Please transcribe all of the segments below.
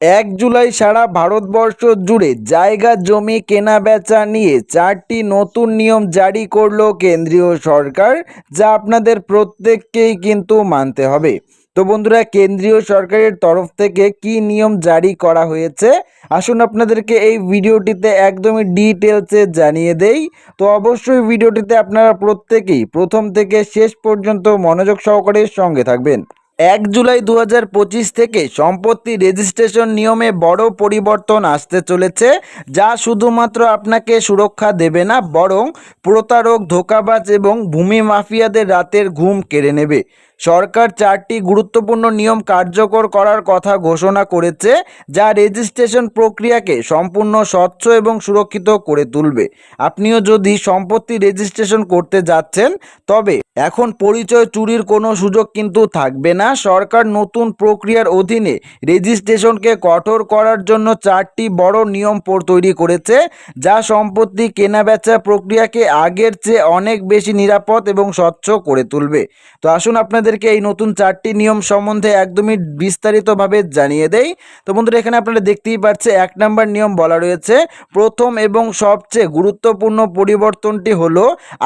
এক জুলাই সারা ভারতবর্ষ জুড়ে জায়গা জমি কেনা বেচা নিয়ে চারটি নতুন নিয়ম জারি করল কেন্দ্রীয় সরকার, যা আপনাদের প্রত্যেককেই কিন্তু মানতে হবে। তো বন্ধুরা, কেন্দ্রীয় সরকারের তরফ থেকে কি নিয়ম জারি করা হয়েছে? আসুন আপনাদেরকে এই ভিডিওটিতে একদমই ডিটেলসে জানিয়ে দেই। তো অবশ্যই ভিডিওটিতে আপনারা প্রত্যেকেই প্রথম থেকে শেষ পর্যন্ত মনোযোগ সহকারে সঙ্গে থাকবেন। এক জুলাই দু পঁচিশ থেকে সম্পত্তি রেজিস্ট্রেশন নিয়মে বড় পরিবর্তন আসতে চলেছে, যা শুধুমাত্র আপনাকে সুরক্ষা দেবে না, বরং প্রতারক, ধোকাবাজ এবং ভূমি মাফিয়াদের রাতের ঘুম কেড়ে নেবে। সরকার চারটি গুরুত্বপূর্ণ নিয়ম কার্যকর করার কথা ঘোষণা করেছে, যা রেজিস্ট্রেশন প্রক্রিয়াকে সম্পূর্ণ স্বচ্ছ এবং সুরক্ষিত করে তুলবে। আপনিও যদি সম্পত্তি রেজিস্ট্রেশন করতে যাচ্ছেন, তবে এখন পরিচয় চুরির কোনো সুযোগ কিন্তু থাকবে না। সরকার নতুন প্রক্রিয়ার অধীনে রেজিস্ট্রেশনকে কঠোর করার জন্য চারটি বড় নিয়ম তৈরি করেছে, যা সম্পত্তি কেনাবেচা প্রক্রিয়াকে আগের চেয়ে অনেক বেশি নিরাপদ এবং স্বচ্ছ করে তুলবে। তো আসুন আপনাদেরকে এই নতুন চারটি নিয়ম সম্বন্ধে একদমই বিস্তারিতভাবে জানিয়ে দেই। তো বন্ধুরা, এখানে আপনারা দেখতেই পাচ্ছে এক নম্বর নিয়ম বলা রয়েছে, প্রথম এবং সবচেয়ে গুরুত্বপূর্ণ পরিবর্তনটি হলো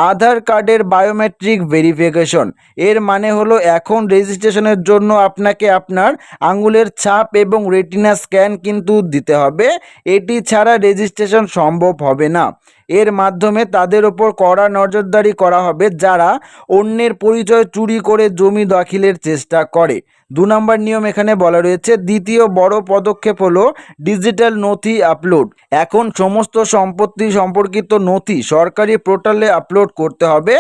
আধার কার্ডের বায়োমেট্রিক ভেরিফিকেশন এর মানে হলো এখন রেজিস্ট্রেশনের জন্য আপনাকে আপনার আঙুলের ছাপ এবং রেটিনা স্ক্যান কিন্তু দিতে হবে। এটি ছাড়া রেজিস্ট্রেশন সম্ভব হবে না। এর মাধ্যমে তাদের ওপর কড়া নজরদারি করা হবে যারা অন্যের পরিচয় চুরি করে জমি দাখিলের চেষ্টা করে। দু নম্বর নিয়ম এখানে বলা রয়েছে, দ্বিতীয় বড় পদক্ষেপ হলো ডিজিটাল নথি আপলোড। এখন সমস্ত সম্পত্তি সম্পর্কিত নথি সরকারি পোর্টালে আপলোড করতে হবে।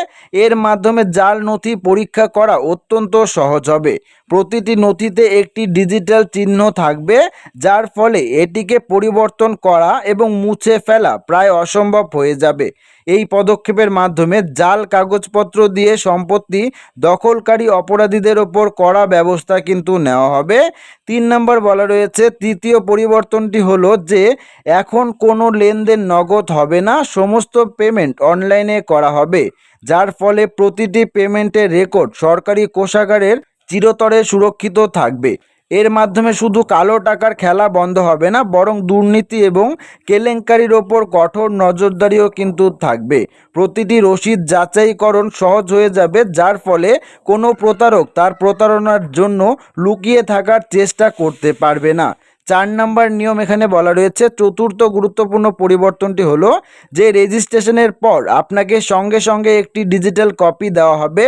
এর মাধ্যমে জাল নথি পরীক্ষা করা অত্যন্ত সহজ হবে। প্রতিটি নথিতে একটি ডিজিটাল চিহ্ন থাকবে, যার ফলে এটিকে পরিবর্তন করা এবং মুছে ফেলা প্রায় অসম্ভব হয়ে যাবে। এই পদক্ষেপের মাধ্যমে জাল, কাগজপত্র দিয়ে সম্পত্তি দখলকারী অপরাধীদের ওপর কড়া ব্যবস্থা কিন্তু নেওয়া হবে। তিন নম্বর বলা রয়েছে, তৃতীয় পরিবর্তনটি হলো যে এখন কোনো লেনদেন নগদ হবে না, সমস্ত পেমেন্ট অনলাইনে করা হবে, যার ফলে প্রতিটি পেমেন্টের রেকর্ড সরকারি কোষাগারের চিরতরে সুরক্ষিত থাকবে। এর মাধ্যমে শুধু কালো টাকার খেলা বন্ধ হবে না, বরং দুর্নীতি এবং কেলেঙ্কারির ওপর কঠোর নজরদারিও কিন্তু থাকবে। প্রতিটি রসিদ যাচাইকরণ সহজ হয়ে যাবে, যার ফলে কোনো প্রতারক তার প্রতারণার জন্য লুকিয়ে থাকার চেষ্টা করতে পারবে না। চার নাম্বার নিয়ম এখানে বলা রয়েছে, চতুর্থ গুরুত্বপূর্ণ পরিবর্তনটি হলো যে রেজিস্ট্রেশনের পর আপনাকে সঙ্গে সঙ্গে একটি ডিজিটাল কপি দেওয়া হবে।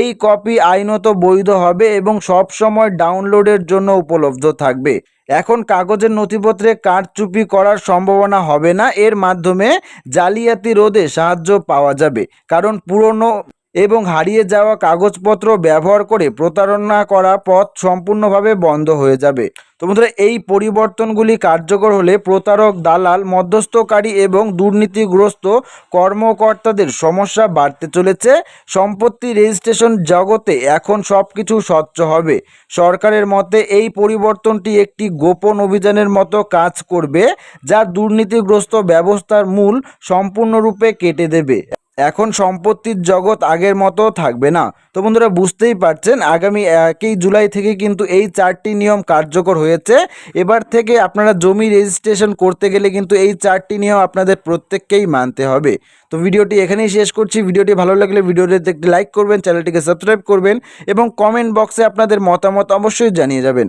এই কপি আইনত বৈধ হবে এবং সব সময় ডাউনলোডের জন্য উপলব্ধ থাকবে। এখন কাগজের নথিপত্রে কারচুপি করার সম্ভাবনা হবে না, এর মাধ্যমে জালিয়াতি রোধে সাহায্য পাওয়া যাবে। কারণ পুরনো এবং হারিয়ে যাওয়া কাগজপত্র ব্যবহার করে প্রতারণা করা পথ সম্পূর্ণভাবে বন্ধ হয়ে যাবে। তো বন্ধুরা, এই পরিবর্তনগুলি কার্যকর হলে প্রতারক, দালাল, মধ্যস্থকারী এবং দুর্নীতিগ্রস্ত কর্মকর্তাদের সমস্যা বাড়তে চলেছে। সম্পত্তি রেজিস্ট্রেশন জগতে এখন সব কিছু স্বচ্ছ হবে। সরকারের মতে এই পরিবর্তনটি একটি গোপন অভিযানের মতো কাজ করবে, যা দুর্নীতিগ্রস্ত ব্যবস্থার মূল সম্পূর্ণরূপে কেটে দেবে। এখন সম্পত্তির জগৎ আগের মতো থাকবে না। তো বন্ধুরা, বুঝতেই পারছেন, আগামী একই জুলাই থেকে কিন্তু এই চারটি নিয়ম কার্যকর হয়েছে। এবার থেকে আপনারা জমি রেজিস্ট্রেশন করতে গেলে কিন্তু এই চারটি নিয়ম আপনাদের প্রত্যেককেই মানতে হবে। তো ভিডিওটি এখানেই শেষ করছি। ভিডিওটি ভালো লাগলে ভিডিওটিতে একটি লাইক করবেন, চ্যানেলটিকে সাবস্ক্রাইব করবেন এবং কমেন্ট বক্সে আপনাদের মতামত অবশ্যই জানিয়ে যাবেন।